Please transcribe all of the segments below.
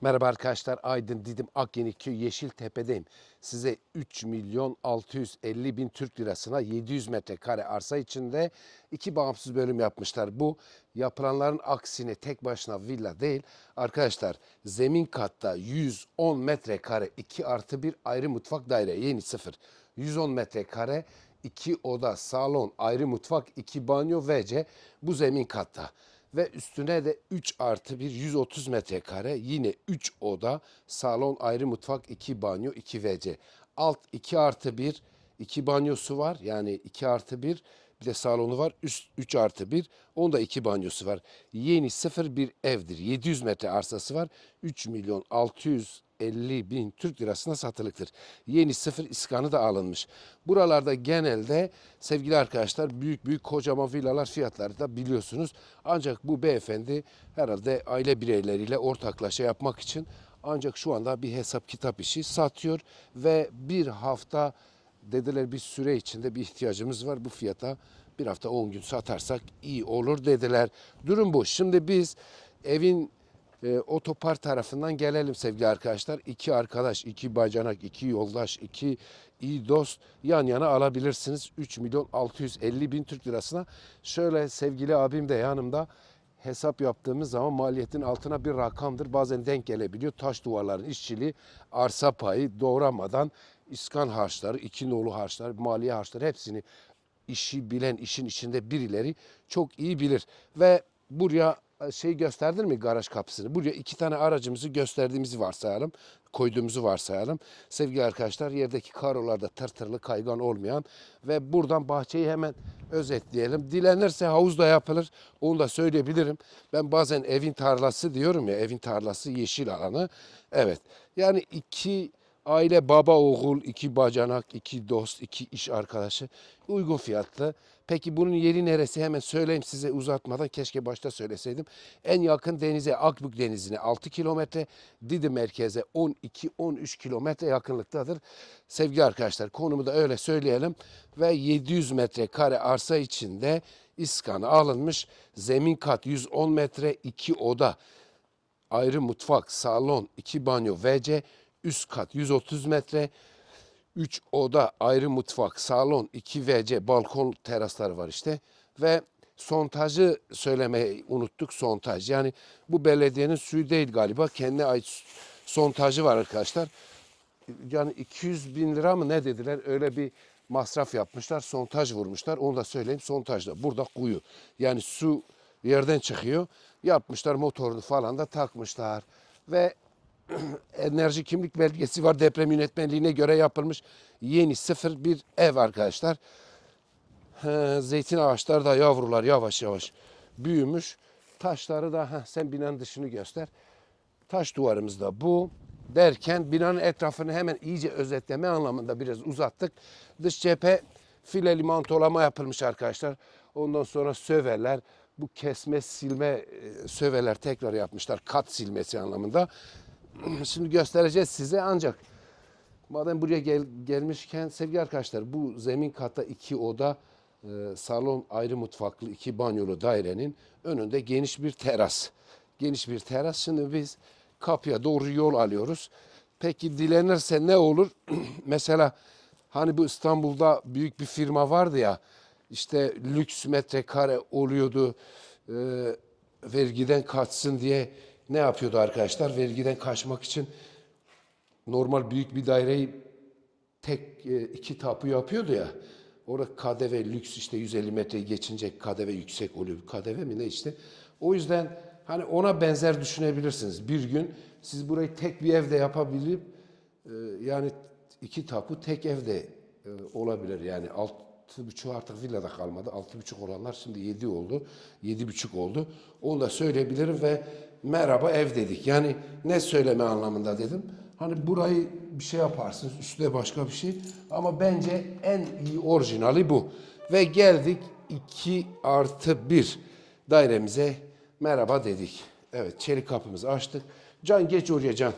Merhaba arkadaşlar Aydın Didim Akyenikköy Yeşiltepe'deyim. Size 3 milyon 650 bin Türk lirasına 700 metrekare arsa içinde iki bağımsız bölüm yapmışlar. Bu yapılanların aksine tek başına villa değil. Arkadaşlar zemin katta 110 metrekare 2 artı 1 ayrı mutfak daire yeni sıfır. 110 metrekare 2 oda, salon, ayrı mutfak, 2 banyo, WC bu zemin katta. Ve üstüne de 3 artı 1 130 metrekare yine 3 oda, salon, ayrı mutfak, 2 banyo, 2 WC. Alt 2 artı 1, 2 banyosu var yani 2 artı 1 bir de salonu var. Üst 3 artı 1. Onda 2 banyosu var. Yeni sıfır bir evdir. 700 metre arsası var. 3 milyon 650 bin Türk lirasına satılıktır. Yeni sıfır iskanı da alınmış. Buralarda genelde sevgili arkadaşlar büyük büyük kocaman villalar fiyatları da biliyorsunuz. Ancak bu beyefendi herhalde aile bireyleriyle ortaklaşa yapmak için ancak şu anda bir hesap kitap işi satıyor ve bir hafta dediler bir süre içinde bir ihtiyacımız var bu fiyata bir hafta 10 gün satarsak iyi olur dediler. Durum bu. Şimdi biz evin e, otopar tarafından gelelim sevgili arkadaşlar. İki arkadaş, iki bacanak, iki yoldaş, iki iyi dost yan yana alabilirsiniz. 3 milyon 650 bin Türk lirasına. Şöyle sevgili abim de yanımda hesap yaptığımız zaman maliyetin altına bir rakamdır. Bazen denk gelebiliyor. Taş duvarların işçiliği, arsa payı doğramadan iskan harçları, iki nolu harçlar, maliye harçları hepsini işi bilen işin içinde birileri çok iyi bilir. Ve buraya şey gösterdin mi garaj kapısını? Buraya iki tane aracımızı gösterdiğimizi varsayalım. Koyduğumuzu varsayalım. Sevgili arkadaşlar yerdeki karolarda tırtırlı kaygan olmayan ve buradan bahçeyi hemen özetleyelim. Dilenirse havuz da yapılır. Onu da söyleyebilirim. Ben bazen evin tarlası diyorum ya evin tarlası yeşil alanı. Evet yani iki Aile baba oğul, iki bacanak, iki dost, iki iş arkadaşı uygun fiyatlı. Peki bunun yeri neresi? Hemen söyleyeyim size uzatmadan keşke başta söyleseydim. En yakın denize Akbük Denizi'ne 6 kilometre, Didim merkeze 12-13 kilometre yakınlıktadır. Sevgili arkadaşlar konumu da öyle söyleyelim. Ve 700 metre kare arsa içinde iskanı alınmış. Zemin kat 110 metre, 2 oda ayrı mutfak, salon, iki banyo, WC, üst kat 130 metre, 3 oda, ayrı mutfak, salon, 2 WC, balkon terasları var işte. Ve sontajı söylemeyi unuttuk sontaj. Yani bu belediyenin suyu değil galiba. Kendine ait sontajı var arkadaşlar. Yani 200 bin lira mı ne dediler öyle bir masraf yapmışlar. Sontaj vurmuşlar. Onu da söyleyeyim sontajda. Burada kuyu. Yani su yerden çıkıyor. Yapmışlar motorunu falan da takmışlar. Ve enerji kimlik belgesi var deprem yönetmenliğine göre yapılmış yeni sıfır bir ev arkadaşlar. He, zeytin ağaçları da yavrular yavaş yavaş büyümüş. Taşları da heh, sen binanın dışını göster. Taş duvarımız da bu derken binanın etrafını hemen iyice özetleme anlamında biraz uzattık. Dış cephe fileli mantolama yapılmış arkadaşlar. Ondan sonra söveler, bu kesme silme e, söveler tekrar yapmışlar. Kat silmesi anlamında. Şimdi göstereceğiz size ancak madem buraya gel, gelmişken sevgili arkadaşlar bu zemin katta iki oda e, salon ayrı mutfaklı iki banyolu dairenin önünde geniş bir teras. Geniş bir teras. Şimdi biz kapıya doğru yol alıyoruz. Peki dilenirse ne olur? Mesela hani bu İstanbul'da büyük bir firma vardı ya işte lüks metrekare oluyordu e, vergiden kaçsın diye ne yapıyordu arkadaşlar? Vergiden kaçmak için normal büyük bir daireyi tek e, iki tapu yapıyordu ya. Orada KDV lüks işte 150 metreyi geçince KDV yüksek oluyor. KDV mi ne işte. O yüzden hani ona benzer düşünebilirsiniz. Bir gün siz burayı tek bir evde yapabilip e, yani iki tapu tek evde e, olabilir. Yani altı buçuk artık villada kalmadı. Altı buçuk olanlar şimdi yedi oldu. Yedi buçuk oldu. Onu da söyleyebilirim ve merhaba ev dedik. Yani ne söyleme anlamında dedim. Hani burayı bir şey yaparsınız, üstüne başka bir şey. Ama bence en iyi orijinali bu. Ve geldik 2 artı 1 dairemize merhaba dedik. Evet çelik kapımızı açtık. Can geç oraya Can.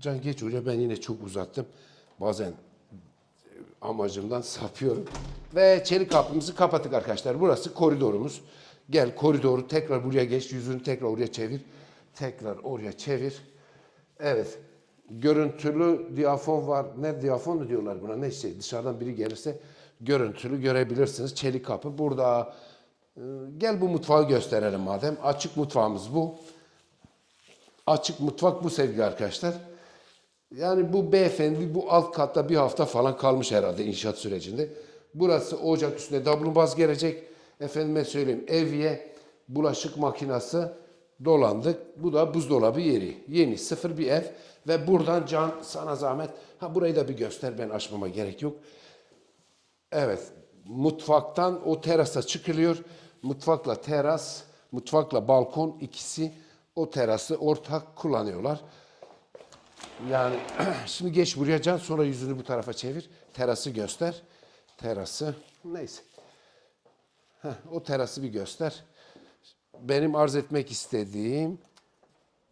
Can geç oraya ben yine çok uzattım. Bazen amacımdan sapıyorum. Ve çelik kapımızı kapattık arkadaşlar. Burası koridorumuz. Gel koridoru tekrar buraya geç. Yüzünü tekrar oraya çevir. Tekrar oraya çevir. Evet. Görüntülü diyafon var. Ne diyafon mu diyorlar buna? Ne şey dışarıdan biri gelirse görüntülü görebilirsiniz. Çelik kapı burada. Ee, Gel bu mutfağı gösterelim madem. Açık mutfağımız bu. Açık mutfak bu sevgili arkadaşlar. Yani bu beyefendi bu alt katta bir hafta falan kalmış herhalde inşaat sürecinde. Burası ocak üstüne dablumbaz gelecek. Efendime söyleyeyim evye, bulaşık makinesi dolandık. Bu da buzdolabı yeri. Yeni sıfır bir ev ve buradan can sana zahmet. Ha burayı da bir göster ben açmama gerek yok. Evet, mutfaktan o terasa çıkılıyor. Mutfakla teras, mutfakla balkon ikisi o terası ortak kullanıyorlar. Yani şimdi geç buraya can sonra yüzünü bu tarafa çevir. Terası göster. Terası neyse. Heh, o terası bir göster. Benim arz etmek istediğim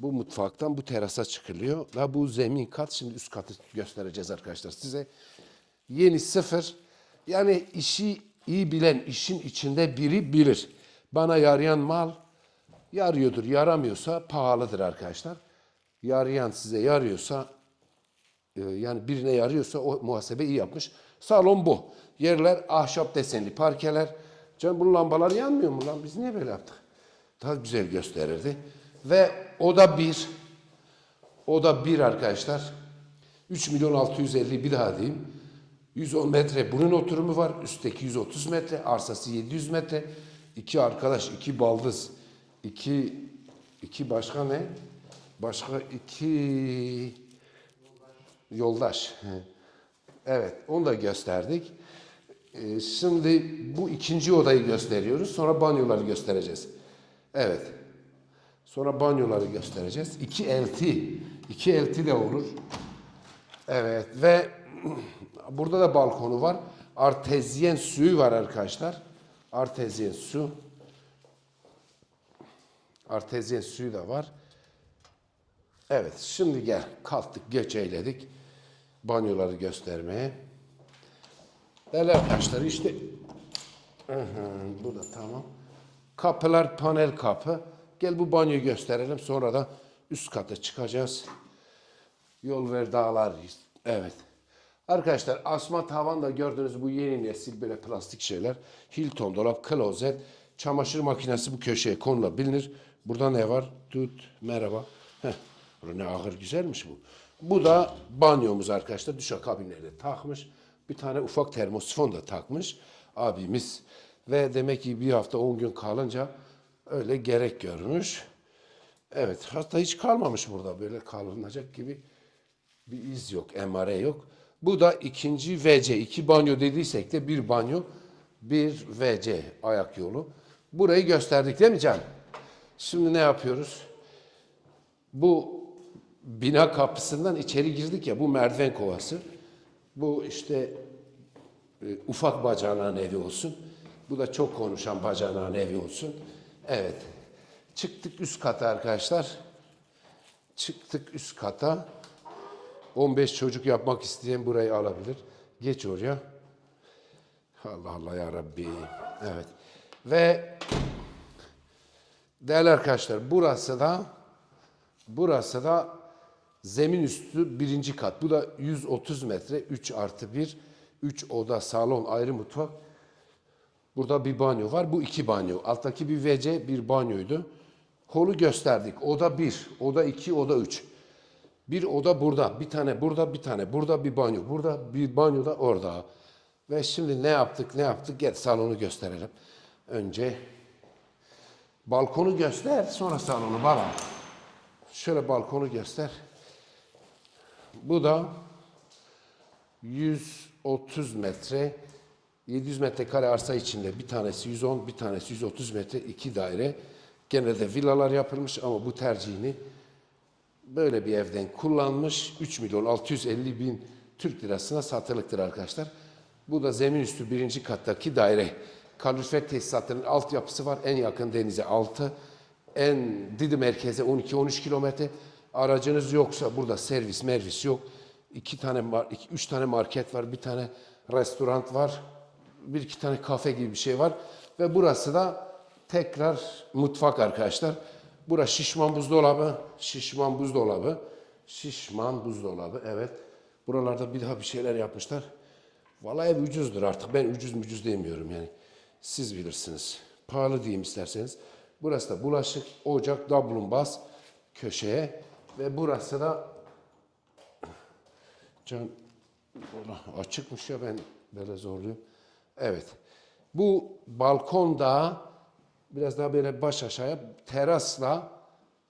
bu mutfaktan bu terasa çıkılıyor. Ve bu zemin kat şimdi üst katı göstereceğiz arkadaşlar size. Yeni sıfır. Yani işi iyi bilen işin içinde biri bilir. Bana yarayan mal yarıyordur. Yaramıyorsa pahalıdır arkadaşlar. Yarayan size yarıyorsa e, yani birine yarıyorsa o muhasebe iyi yapmış. Salon bu. Yerler ahşap desenli parkeler. Canım bu lambalar yanmıyor mu lan? Biz niye böyle yaptık? Daha güzel gösterirdi. Ve o da bir. O da bir arkadaşlar. 3 milyon 650 bir daha diyeyim. 110 metre bunun oturumu var. Üstteki 130 metre. Arsası 700 metre. İki arkadaş, iki baldız, iki, iki başka ne? Başka iki yoldaş. Evet, onu da gösterdik. Ee, Şimdi bu ikinci odayı gösteriyoruz. Sonra banyoları göstereceğiz. Evet. Sonra banyoları göstereceğiz. İki elti. iki elti de olur. Evet ve burada da balkonu var. Artezyen suyu var arkadaşlar. Artezyen su. Artezyen suyu da var. Evet şimdi gel kalktık geç eyledik. Banyoları göstermeye. Değerli arkadaşlar işte bu da tamam. Kapılar panel kapı. Gel bu banyoyu gösterelim. Sonra da üst kata çıkacağız. Yol ver dağlar. Evet. Arkadaşlar asma tavan da gördüğünüz bu yeni nesil böyle plastik şeyler. Hilton dolap, klozet, çamaşır makinesi bu köşeye konulabilir. Burada ne var? Tut, merhaba. Heh, ne ağır güzelmiş bu. Bu da banyomuz arkadaşlar. Duş kabinleri takmış. Bir tane ufak termosifon da takmış abimiz. Ve demek ki bir hafta 10 gün kalınca öyle gerek görmüş. Evet hatta hiç kalmamış burada böyle kalınacak gibi bir iz yok, emare yok. Bu da ikinci WC. iki banyo dediysek de bir banyo, bir WC ayak yolu. Burayı gösterdik değil mi Can? Şimdi ne yapıyoruz? Bu bina kapısından içeri girdik ya bu merdiven kovası. Bu işte e, ufak bacağının evi olsun. Bu da çok konuşan bacağının evi olsun. Evet. Çıktık üst kata arkadaşlar. Çıktık üst kata. 15 çocuk yapmak isteyen burayı alabilir. Geç oraya. Allah Allah ya Rabbi. Evet. Ve değerli arkadaşlar burası da burası da zemin üstü birinci kat. Bu da 130 metre 3 artı 1. 3 oda, salon, ayrı mutfak. Burada bir banyo var. Bu iki banyo. Alttaki bir WC, bir banyoydu. Holu gösterdik. Oda bir, oda iki, oda üç. Bir oda burada, bir tane burada, bir tane burada bir banyo. Burada bir banyo da orada. Ve şimdi ne yaptık, ne yaptık? Gel salonu gösterelim. Önce balkonu göster, sonra salonu bana. Şöyle balkonu göster. Bu da 130 metre, 700 metrekare arsa içinde bir tanesi 110, bir tanesi 130 metre iki daire. Genelde villalar yapılmış ama bu tercihini böyle bir evden kullanmış. 3 milyon 650 bin Türk lirasına satılıktır arkadaşlar. Bu da zemin üstü birinci kattaki daire. Kalorifer tesisatının altyapısı var. En yakın denize 6. En Didim merkeze 12-13 kilometre. Aracınız yoksa burada servis mervis yok. İki tane, mar- iki, üç tane market var. Bir tane restoran var. Bir iki tane kafe gibi bir şey var. Ve burası da tekrar mutfak arkadaşlar. Burası şişman buzdolabı. Şişman buzdolabı. Şişman buzdolabı evet. Buralarda bir daha bir şeyler yapmışlar. Vallahi ev ucuzdur artık. Ben ucuz mucuz demiyorum yani. Siz bilirsiniz. Pahalı diyeyim isterseniz. Burası da bulaşık, ocak, dablumbaz köşeye ve burası da can açıkmış ya ben böyle zorluyorum. Evet. Bu balkonda biraz daha böyle baş aşağıya terasla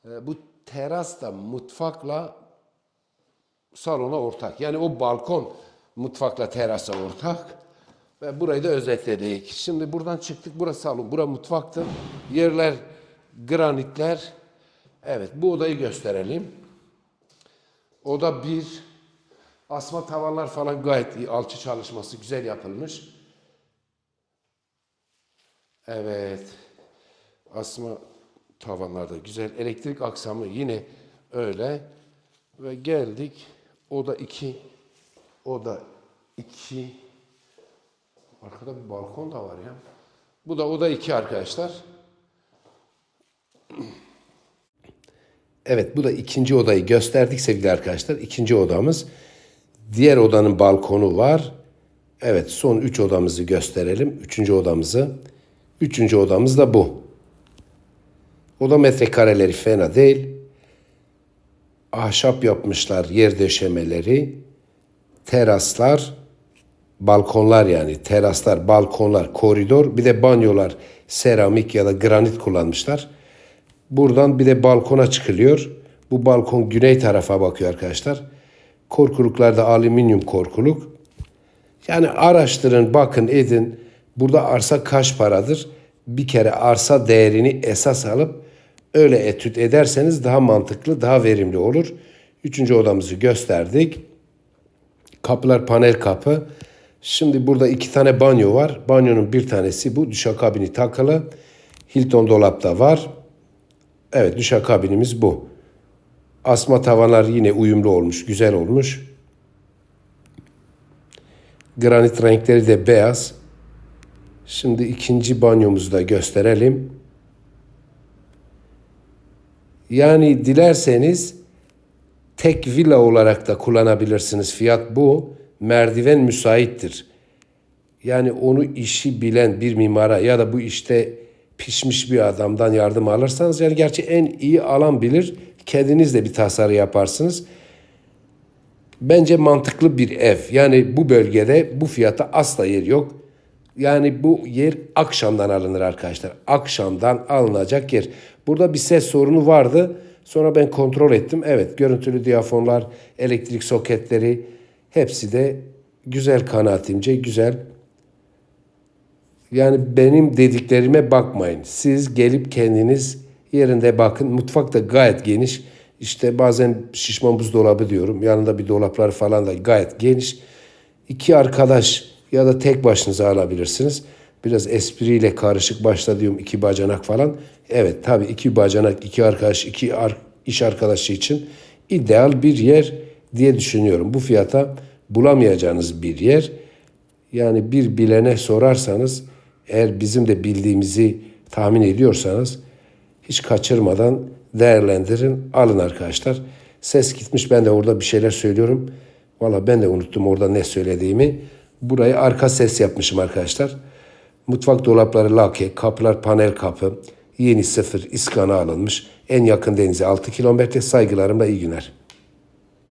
e, bu teras da mutfakla salona ortak. Yani o balkon mutfakla terasa ortak. Ve burayı da özetledik. Şimdi buradan çıktık. Burası salon, bura mutfaktı. Yerler granitler. Evet bu odayı gösterelim. Oda bir. Asma tavanlar falan gayet iyi. Alçı çalışması güzel yapılmış. Evet. Asma tavanlar da güzel. Elektrik aksamı yine öyle. Ve geldik. Oda 2. Oda 2. Arkada bir balkon da var ya. Bu da oda 2 arkadaşlar. Evet bu da ikinci odayı gösterdik sevgili arkadaşlar. İkinci odamız. Diğer odanın balkonu var. Evet son üç odamızı gösterelim. Üçüncü odamızı. Üçüncü odamız da bu. Oda metrekareleri fena değil. Ahşap yapmışlar yer döşemeleri. Teraslar, balkonlar yani teraslar, balkonlar, koridor bir de banyolar seramik ya da granit kullanmışlar. Buradan bir de balkona çıkılıyor. Bu balkon güney tarafa bakıyor arkadaşlar. Korkuluklarda alüminyum korkuluk. Yani araştırın, bakın, edin. Burada arsa kaç paradır? Bir kere arsa değerini esas alıp öyle etüt ederseniz daha mantıklı, daha verimli olur. Üçüncü odamızı gösterdik. Kapılar panel kapı. Şimdi burada iki tane banyo var. Banyonun bir tanesi bu. Duşakabini takılı. Hilton dolapta var. Evet duşakabinimiz bu. Asma tavanlar yine uyumlu olmuş, güzel olmuş. Granit renkleri de beyaz. Şimdi ikinci banyomuzu da gösterelim. Yani dilerseniz tek villa olarak da kullanabilirsiniz. Fiyat bu. Merdiven müsaittir. Yani onu işi bilen bir mimara ya da bu işte pişmiş bir adamdan yardım alırsanız yani gerçi en iyi alan bilir. Kendiniz de bir tasarı yaparsınız. Bence mantıklı bir ev. Yani bu bölgede bu fiyata asla yer yok. Yani bu yer akşamdan alınır arkadaşlar. Akşamdan alınacak yer. Burada bir ses sorunu vardı. Sonra ben kontrol ettim. Evet görüntülü diyafonlar, elektrik soketleri hepsi de güzel kanaatimce güzel. Yani benim dediklerime bakmayın. Siz gelip kendiniz yerinde bakın. Mutfak da gayet geniş. İşte bazen şişman buzdolabı diyorum. Yanında bir dolaplar falan da gayet geniş. İki arkadaş ya da tek başınıza alabilirsiniz. Biraz espriyle karışık başta diyorum iki bacanak falan. Evet tabii iki bacanak, iki arkadaş, iki ar- iş arkadaşı için ideal bir yer diye düşünüyorum. Bu fiyata bulamayacağınız bir yer. Yani bir bilene sorarsanız eğer bizim de bildiğimizi tahmin ediyorsanız hiç kaçırmadan değerlendirin, alın arkadaşlar. Ses gitmiş ben de orada bir şeyler söylüyorum. Valla ben de unuttum orada ne söylediğimi. Burayı arka ses yapmışım arkadaşlar. Mutfak dolapları lake, kapılar panel kapı. Yeni sıfır iskana alınmış. En yakın denize 6 kilometre saygılarımla iyi günler.